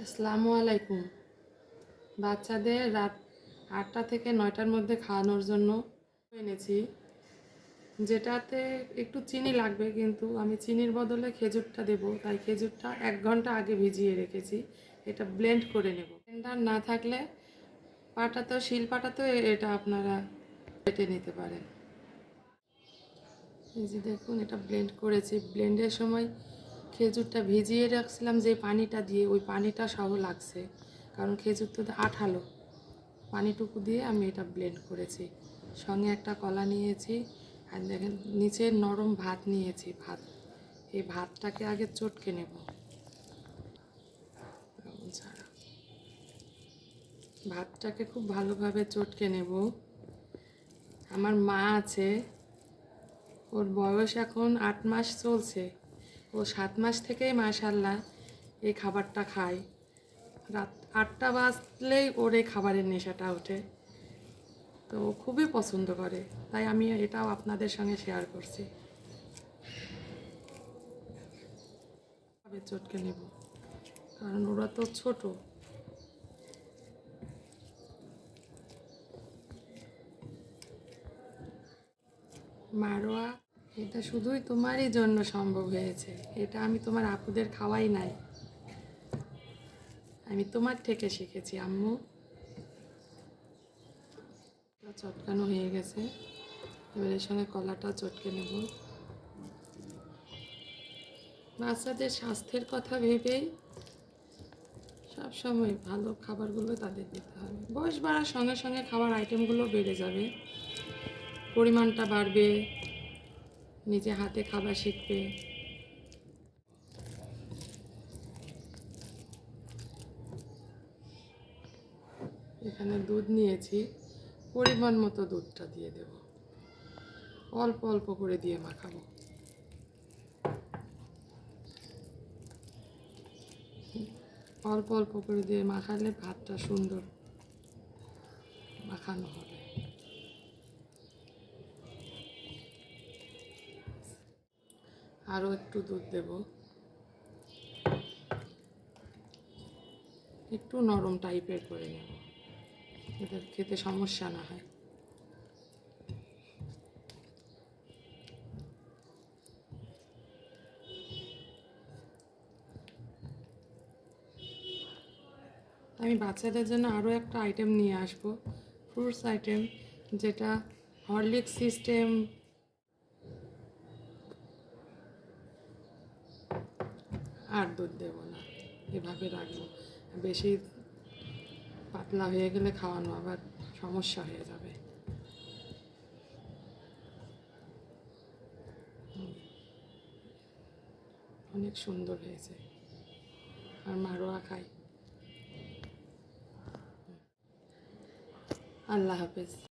আসসালামু আলাইকুম। বাচ্চাদের রাত আটটা থেকে নয়টার মধ্যে খাওয়ানোর জন্য এনেছি, যেটাতে একটু চিনি লাগবে কিন্তু আমি চিনির বদলে খেজুরটা দেবো। তাই খেজুরটা এক ঘণ্টা আগে ভিজিয়ে রেখেছি, এটা ব্লেন্ড করে নেব। ব্লেন্ডার না থাকলে পাটাতেও শিল পাটাতেও এটা আপনারা কেটে নিতে পারেন। এই যে দেখুন, এটা ব্লেন্ড করেছি। ব্লেন্ডের সময় খেজুরটা ভিজিয়ে রাখছিলাম যে পানিটা দিয়ে, ওই পানিটা সহ লাগছে। কারণ খেজুর তো আঠালো। পানিটুকু দিয়ে আমি এটা ব্লেন্ড করেছি। সঙ্গে একটা কলা নিয়েছি আর দেখেন নিচে নরম ভাত নিয়েছি, ভাত। এই ভাতটাকে আগে চটকে নেব। ছাড়া। ভাতটাকে খুব ভালোভাবে চটকে নেব। আমার মা আছে, ওর বয়স এখন আট মাস চলছে। ও সাত মাস থেকেই মাশাল্লাহ এই খাবারটা খায়। রাত আটটা বাজলেই ওর এই খাবারের নেশাটা ওঠে। তো খুবই পছন্দ করে, তাই আমি এটাও আপনাদের সঙ্গে শেয়ার করছি। চটকে নেব, কারণ ওরা তো ছোট। মারোয়া এটা শুধুই তোমারই জন্য সম্ভব হয়েছে। এটা আমি তোমার আপুদের খাওয়াই নাই। আমি তোমার থেকে শিখেছি, আম্মু। চটকানো হয়ে গেছে। এবার এর সঙ্গে কলাটা চটকে নেব। বাচ্চাদের স্বাস্থ্যের কথা ভেবেই সবসময় ভালো খাবারগুলো তাদের দিতে হবে। বয়স বাড়ার সঙ্গে সঙ্গে খাবার আইটেমগুলো বেড়ে যাবে। পরিমাণটা বাড়বে। নিজে হাতে খাবার শিখবে। এখানে দুধ নিয়েছি, পরিমাণ মতো দুধটা দিয়ে দেব। অল্প অল্প করে দিয়ে মাখাবো। অল্প অল্প করে দিয়ে মাখালে ভাতটা সুন্দর মাখানো হবে। আরও একটু দুধ দেব। একটু নরম টাইপের করে নেব। এদের খেতে সমস্যা না হয়। আমি বাচ্চাদের জন্য আরও একটা আইটেম নিয়ে আসব। ফ্রুটস আইটেম যেটা হরলিক্স সিস্টেম আর দুধ দেবো না। এভাবে রাখব। বেশি পাতলা হয়ে গেলে খাওয়ানো আবার সমস্যা হয়ে যাবে। অনেক সুন্দর হয়েছে। আর মারোয়া খাই। আল্লাহ হাফেজ।